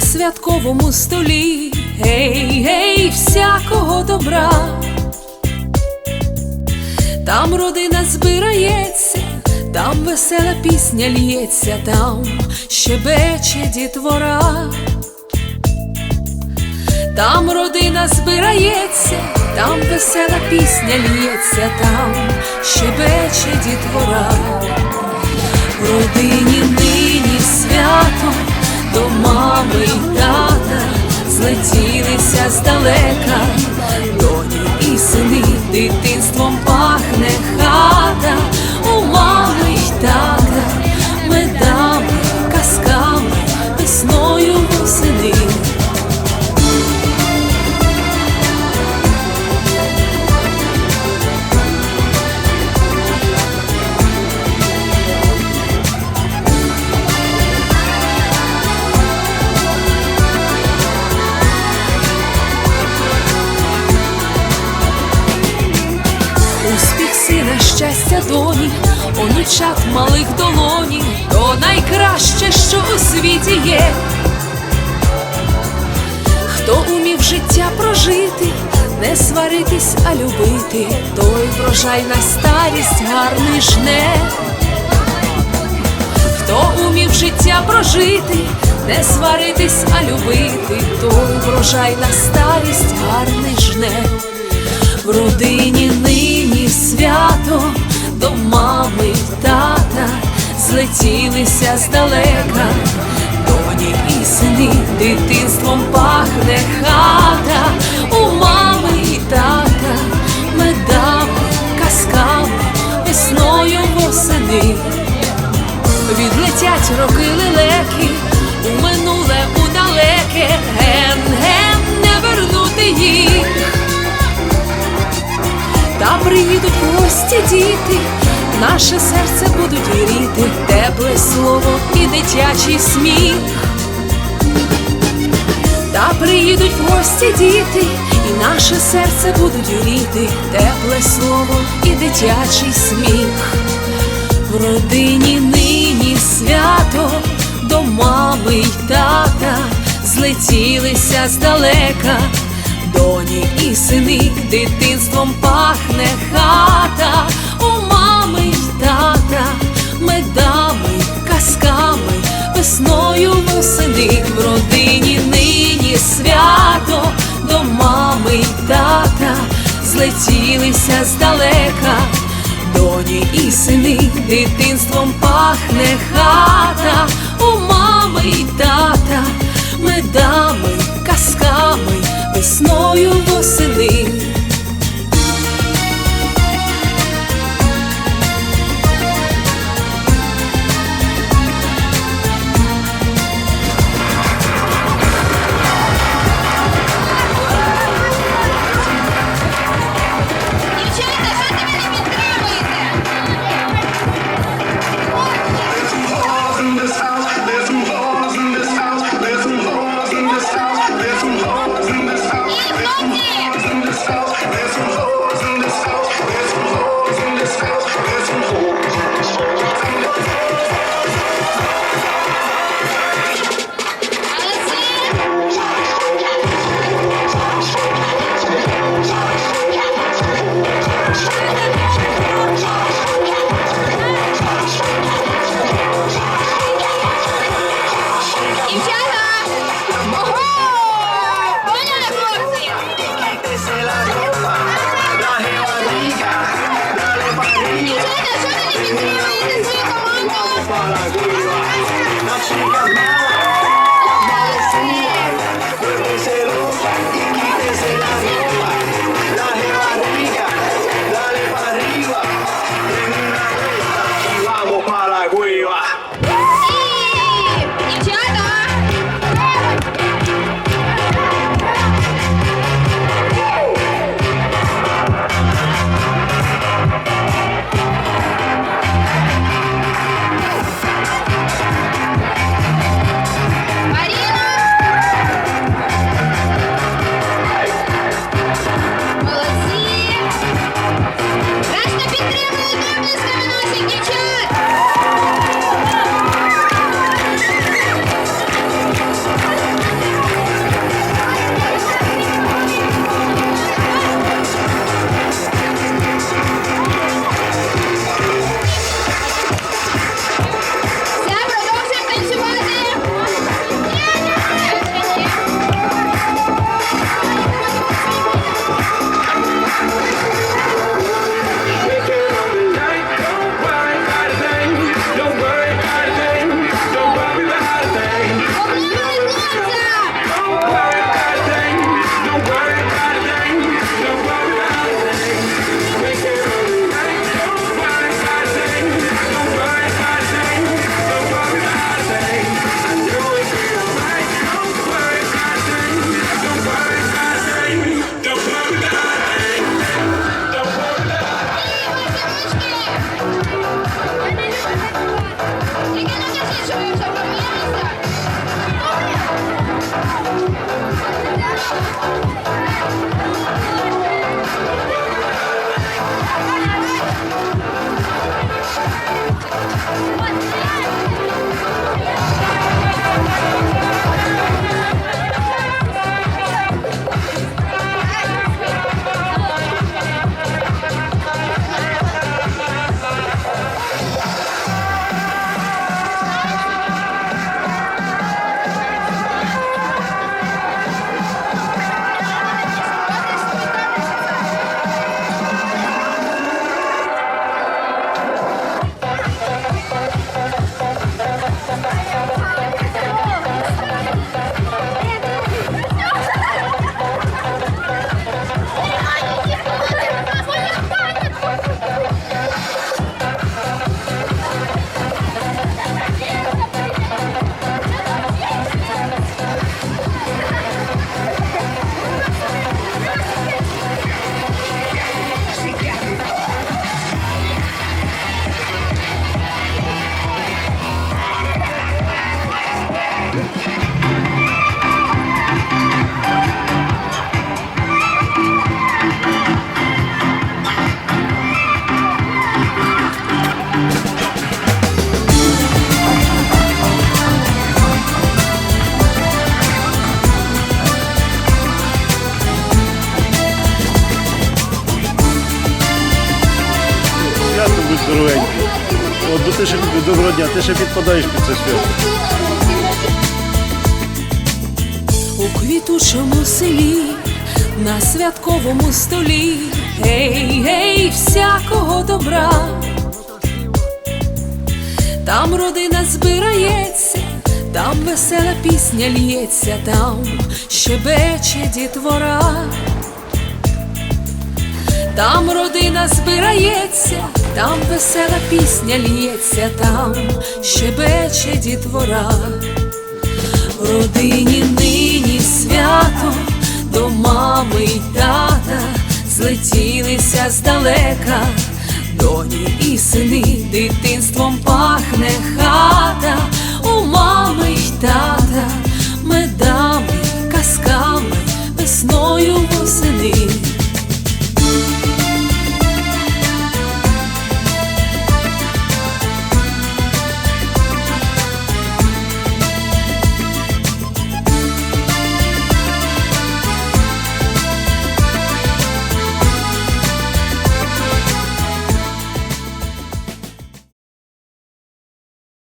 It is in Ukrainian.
святковому столі, гей, гей, всякого добра. Там родина збирається, там весела пісня лється, там щебече дітвора. Там родина збирається, там весела пісня лється, там щебече дітвора. Родині мами й тата злетілися здалека, доні і сини дитинством щастя доні, онучат малих долоні, то найкраще, що у світі є. Хто умів життя прожити, не сваритись, а любити, той врожай на старість гарний жне. Хто умів життя прожити, не сваритись, а любити, той врожай на старість гарний жне. В родині тата злетілися здалека, доні і сини дитинством пахне хата, у мами й тата, медами, казками, весною восени. Відлетять роки лелеки, у минуле, у далеке, ген-ген, не вернути їх. Та приїдуть гості діти, наше серце будуть гріти, тепле слово і дитячий сміх. Та приїдуть в гості діти, і наше серце будуть гріти, тепле слово і дитячий сміх. В родині нині свято до мами й тата злетілися здалека, доні і сини дитинством пахне хата, у мами й тата, медами, казками, весною восени в родині нині свято до мами й тата злетілися здалека. Доні і сини дитинством пахне хата, ти ще доброго дня, ти ще підпадаєш під це свято. у квітучому селі, на святковому столі, гей, гей, всякого добра. Там родина збирається, там весела пісня лється, там щебече дітвора. Там родина збирається, там весела пісня лється, там щебече дітвора. В родині нині свято до мами й тата злетілися здалека, доні і сини дитинством пахне хата, у мами й тата,